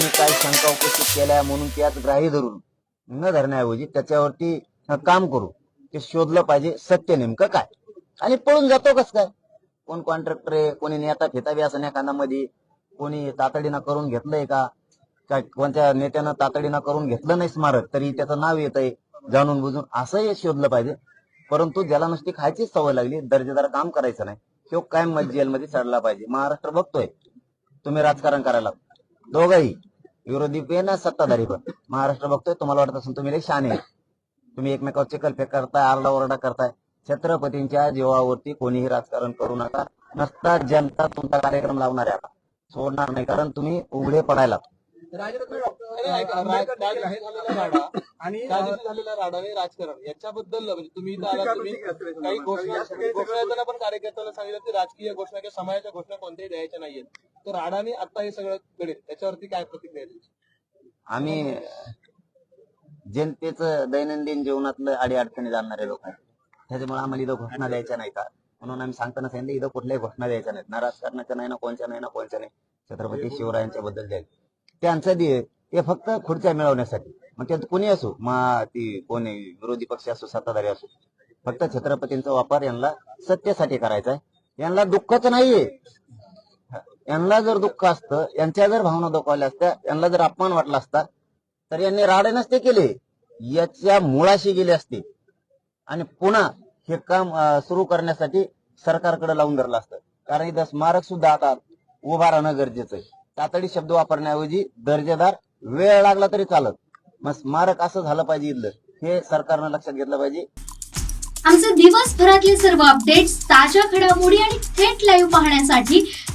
कोणी काय शंका उपस्थित केल्या म्हणून त्यात ग्राही धरून न धरण्याऐवजी त्याच्यावरती काम करू. ते शोधलं पाहिजे सत्य नेमकं काय? आणि पळून जातो कस काय? कोण कॉन्ट्रॅक्टर आहे? कोणी नेता फेतावी असं कानामध्ये कोणी तातडीनं करून घेतलंय का? कोणत्या नेत्यानं तातडीनं करून घेतलं नाही स्मारक? तरी त्याचं नाव येत आहे जाणून बुजून असंही शोधलं पाहिजे. परंतु ज्याला नुसती खायचीच सवय लागली दर्जेदार काम करायचं नाही तो कायम जेलमध्ये चढला पाहिजे. महाराष्ट्र बघतोय. तुम्ही राजकारण करायला दोघही. विरोधी पण आणि सत्ताधारी पण. महाराष्ट्र बघतोय तुम्हाला वाटत असेल तुम्ही आहे. तुम्ही एकमेकावर चिकलफेक करताय आरडाओरडा करताय. छत्रपतींच्या जीवावरती कोणीही राजकारण करू नका. नसता जनता तुमचा कार्यक्रम लावणार आहे आता. सोडणार नाही कारण तुम्ही उघडे पडायला आणि झालेला राडा राजकारण. याच्याबद्दल म्हणजे तुम्ही काही घोषणा घोषणा देताना पण कार्यकर्त्यांना सांगितलं की राजकीय घोषणा किंवा समाजाच्या घोषणा कोणत्याही द्यायच्या नाहीयेत. तर राणाने आता हे सगळं घडेल. त्याच्यावरती काय प्रतिक्रिया द्यायची आम्ही जनतेचं दैनंदिन जीवनातलं अडीअडचणी जाणणारे लोक आहेत. त्याच्यामुळे आम्हाला इथं घोषणा द्यायच्या नाही का म्हणून आम्ही सांगताना सांगितलं इथं कुठल्याही घोषणा द्यायच्या नाहीत. ना राजकारणाच्या नाही ना कोणच्या नाही ना कोणच्या नाही. छत्रपती शिवरायांच्या बद्दल द्यायचं. त्यांचं दे ते फक्त खुर्च्या मिळवण्यासाठी. मग त्यात कोणी असो मा ती कोणी विरोधी पक्ष असो सत्ताधारी असो फक्त छत्रपतींचा वापर यांना सत्तेसाठी करायचा आहे. यांना दुःखच नाहीये. यांना जर दुःख असतं यांच्या जर भावना दुखावल्या असत्या यांना जर अपमान वाटला असता तर यांनी राडे नसते केले. याच्या मुळाशी गेले असते. आणि पुन्हा हे काम सुरू करण्यासाठी सरकारकडे लावून धरलं असतं. कारण इथं स्मारक सुद्धा आता उभा राहणं गरजेचं आहे. तातडी शब्द वापरण्याऐवजी दर्जेदार वेळ लागला तरी चालत. मग स्मारक असं झालं पाहिजे इथलं. हे सरकारनं लक्षात घेतलं पाहिजे. आमचे दिवसभरातले सर्व अपडेट्स ताज्या घडामोडी आणि थेट लाईव्ह पाहण्यासाठी